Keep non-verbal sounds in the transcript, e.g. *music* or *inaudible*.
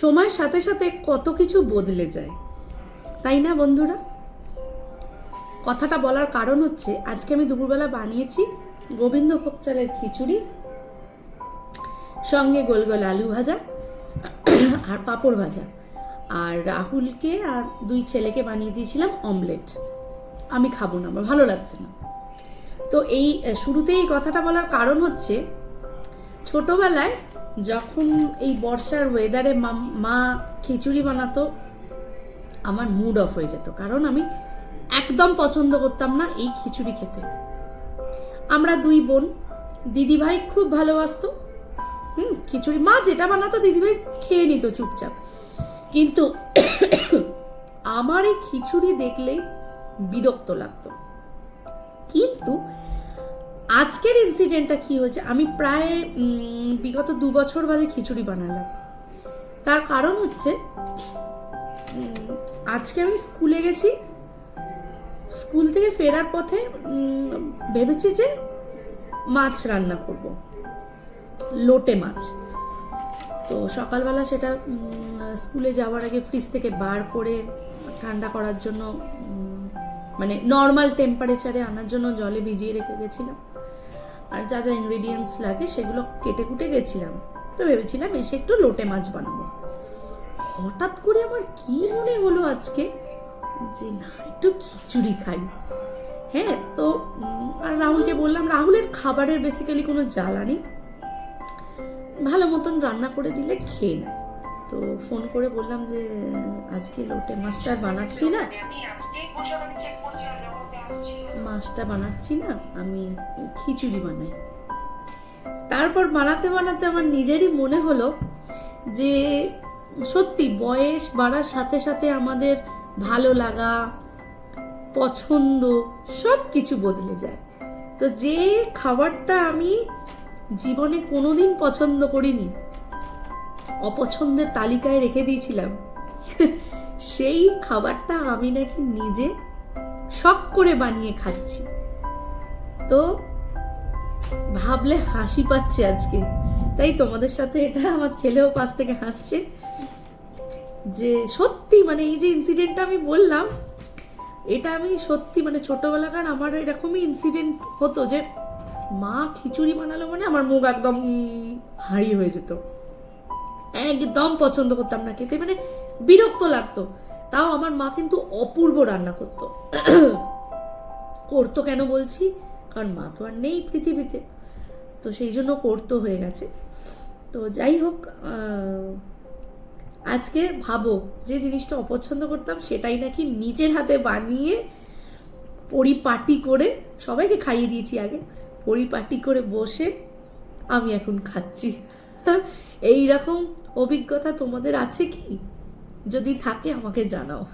সময়ের সাথে সাথে কত কিছু বদলে যায়। তাই না, বন্ধুরা? কথাটা বলার কারণ হচ্ছে, আজকে আমি দুপুরবেলা বানিয়েছি গোবিন্দভোগ চালের খিচুড়ি, সঙ্গে গোল গোল আলু ভাজা আর পাঁপড় ভাজা। আর রাহুলকে আর দুই ছেলেকে বানিয়ে দিয়েছিলাম অমলেট। আমি খাব না, আমার ভালো লাগছে না। তো এই, শুরুতেই এই কথাটা বলার কারণ হচ্ছে, ছোটবেলায় যখন এই বর্ষার ওয়েদারে মা খিচুড়ি বানাতো, আমার মুড অফ হয়ে যেত। কারণ আমি একদম পছন্দ করতাম না এই খিচুড়ি খেতে। আমরা দুই বোন, দিদিভাই খুব ভালোবাসতো। হুম, খিচুড়ি, মা যেটা বানাতো, দিদিভাই খেয়ে নিত চুপচাপ। কিন্তু *coughs* আমার এই খিচুড়ি দেখলেই বিরক্ত লাগতো। কিন্তু আজকের ইনসিডেন্টটা কি হয়েছে? আমি প্রায় বিগত দু বছর বাদে খিচুড়ি বানালাম। তার কারণ হচ্ছে আজকে আমি স্কুলে গেছি। স্কুল থেকে ফেরার পথে ভেবেছি যে মাছ রান্না করব। লোটে মাছ। তো সকালবেলা সেটা স্কুলে যাওয়ার আগে ফ্রিজ থেকে বার করে ঠান্ডা করার জন্য মানে নর্মাল টেম্পারেচারে আনার জন্য জলে ভিজিয়ে রেখে গেছিলাম। আর যা যা ইনগ্রিডিয়েন্টস লাগে সেগুলো কেটে কুটে গেছিলাম। তো ভেবেছিলাম এসে একটু লোটে মাছ বানাবো। হঠাৎ করে আমার কি মনে হলো আজকে? যে না, একটু খিচুড়ি খাই। হ্যাঁ তো আর রাহুলকে বললাম, রাহুলের খাবারের বেসিক্যালি কোনো জ্বালা নেই। ভালো মতন রান্না করে দিলে খেয়ে নেয় তো ফোন করে বললাম যে আজকে লোটে মাছটা বানাচ্ছি না? মাছটা বানাচ্ছি না, আমি খিচুড়ি বানাই। তারপর বানাতে বানাতে আমার নিজেরই মনে হলো যে সত্যি বয়স বাড়ার সাথে সাথে আমাদের ভালো লাগা, পছন্দ সব কিছু বদলে যায়। তো যে খাবারটা আমি জীবনে কোনোদিন পছন্দ করিনি, অপছন্দের তালিকায় রেখে দিয়েছিলাম সেই খাবারটা আমি নাকি নিজে শখ করে বানিয়ে খাচ্ছি। তো ভাবলে হাসি পাচ্ছে আজকে। তাই তোমাদের সাথে এটা আমার ছেলেও পাশ থেকে হাসছে যে সত্যি মানে এই যে ইনসিডেন্টটা আমি বললাম, এটা আমি সত্যি মানে ছোটবেলাকার আমার এরকমই ইনসিডেন্ট হতো যে মা খিচুড়ি বানালো মানে আমার মুখ একদম হাঁড়ি হয়ে যেত। একদম পছন্দ করতাম না খেতে মানে বিরক্ত লাগতো। তাও আমার মা কিন্তু অপূর্ব রান্না করতো। *coughs* করতো কেন বলছি? কারণ মা তো আর নেই পৃথিবীতে। তো সেই জন্য করতো হয়ে গেছে। তো যাই হোক আজকে ভাবো যে জিনিসটা অপছন্দ করতাম সেটাই নাকি নিজের হাতে বানিয়ে পরিপাটি করে, সবাইকে খাইয়ে দিয়েছি আগে, পরিপাটি করে বসে আমি এখন খাচ্ছি। *laughs* এই রকম অভিজ্ঞতা তোমাদের আছে কি? যদি থাকে আমাকে জানাও।